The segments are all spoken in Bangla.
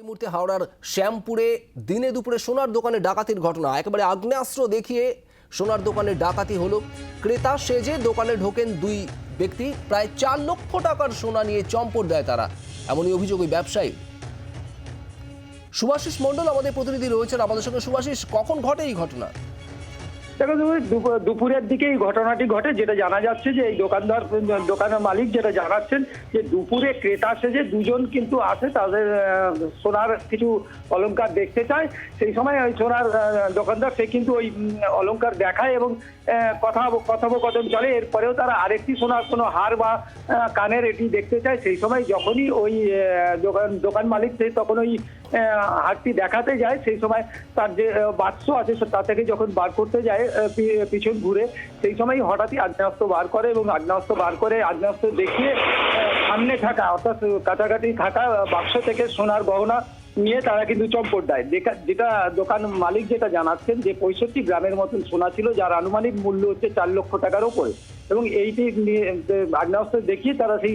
এই মুহূর্তে হাওড়ার শ্যামপুরে দিনে দুপুরে সোনার দোকানে ডাকাতির ঘটনা। একেবারে আগ্নেয়াস্ত্র দেখিয়ে সোনার দোকানে ডাকাতি হলো। ক্রেতা সেজে দোকানে ঢোকেন দুই ব্যক্তি। প্রায় চার লক্ষ টাকার সোনা নিয়ে চম্পট দেয় তারা। এমনই অভিযোগ ওই ব্যবসায়ী সুভাষিস মণ্ডল আমাদের প্রতিনিধি রয়েছেন। আমাদের সঙ্গে সুভাষিস, কখন ঘটে এই ঘটনা? দুপুরের দিকে এই ঘটনাটি ঘটে, যেটা জানা যাচ্ছে যে এই দোকানদার, দোকানের মালিক যেটা জানাচ্ছেন যে দুপুরে ক্রেতা সেজে দুজন কিন্তু আসে তাদের সোনার কিছু অলঙ্কার দেখতে চায়। সেই সময় ওই সোনার দোকানদার, সে কিন্তু ওই অলঙ্কার দেখায় এবং কথা, কথোপকথন চলে। এরপরেও তারা আরেকটি সোনার কোনো হার বা কানের এটি দেখতে চায়। সেই সময় যখনই ওই দোকান দোকান মালিক সে তখন ওই হারটি দেখাতে যায়। সেই সময় তার যে বাক্স আছে তা থেকে যখন বার করতে যায় পিছন ঘুরে। সেই সময় হঠাৎই আগ্নেয়াস্ত্র বার করে এবং আগ্নেয়াস্ত্র বার করে আগ্নেয়াস্ত্র দেখিয়ে সামনে থাকা অর্থাৎ কাছাকাছি থাকা বাক্স থেকে সোনার গহনা নিয়ে তারা কিন্তু চম্পট দেয়। যেটা দোকান মালিক যেটা জানাচ্ছেন যে পঁয়ষট্টি গ্রামের মতন সোনা ছিল যার আনুমানিক মূল্য হচ্ছে চার লক্ষ টাকার উপরে এবং এইটি নিয়ে আগ্নেয়াস্ত্র দেখিয়ে তারা সেই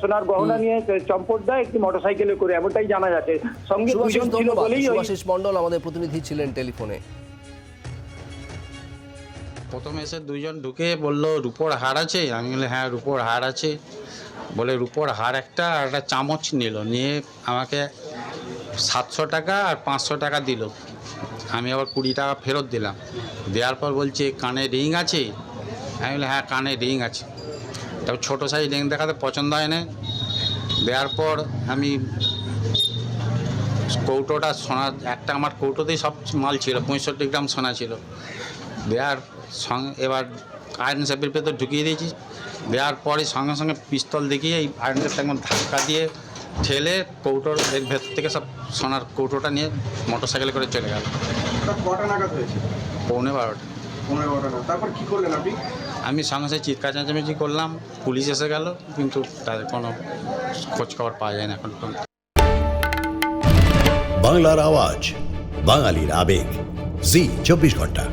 সোনার গহনা নিয়ে চম্পট দেয় একটি মোটরসাইকেলে করে। এমনটাই জানা যাচ্ছে। সঙ্গে দুজন ছিল বলেই মণ্ডল আমাদের প্রতিনিধি ছিলেন টেলিফোনে। প্রথম এসে দুজন ঢুকে বলল, রুপোর হার আছে? আমি বলি হ্যাঁ রুপোর হার আছে। বলে, রুপোর হার একটা আর একটা চামচ নিল, নিয়ে আমাকে সাতশো টাকা আর পাঁচশো টাকা দিল। আমি আবার কুড়ি টাকা ফেরত দিলাম। দেওয়ার পর বলছে, কানে রিং আছে? আমি বলি হ্যাঁ কানে রিং আছে। তারপর ছোটো সাইজ রিং দেখাতে পছন্দ হয় না। দেওয়ার পর আমি কৌটোটা সোনা, একটা আমার কৌটোতেই সব মাল ছিল, পঁয়ষট্টি গ্রাম সোনা ছিল। দেওয়ার এবার আয়রন শেপের ভেতর ঢুকিয়ে দিয়েছি। দেওয়ার পরে সঙ্গে সঙ্গে পিস্তল দেখিয়ে এই আয়রন শেপটা একদম ধাক্কা দিয়ে ঠেলে কৌটোর এর ভেতর থেকে সব সোনার কৌটোটা নিয়ে মোটর সাইকেলে করে চলে গেল। কটা নাগাদ হয়েছে? পৌনে বারোটা। পনেরো বারোটা তারপর কি করলেন আপনি? আমি সঙ্গে সঙ্গে চিৎকার চেঁচামেচি করলাম পুলিশ এসে গেল কিন্তু তাদের কোনো খোঁজ খবর পাওয়া যায় না এখন পর্যন্ত। বাংলার আওয়াজ বাঙালির আবেগ। জি চব্বিশ ঘণ্টা।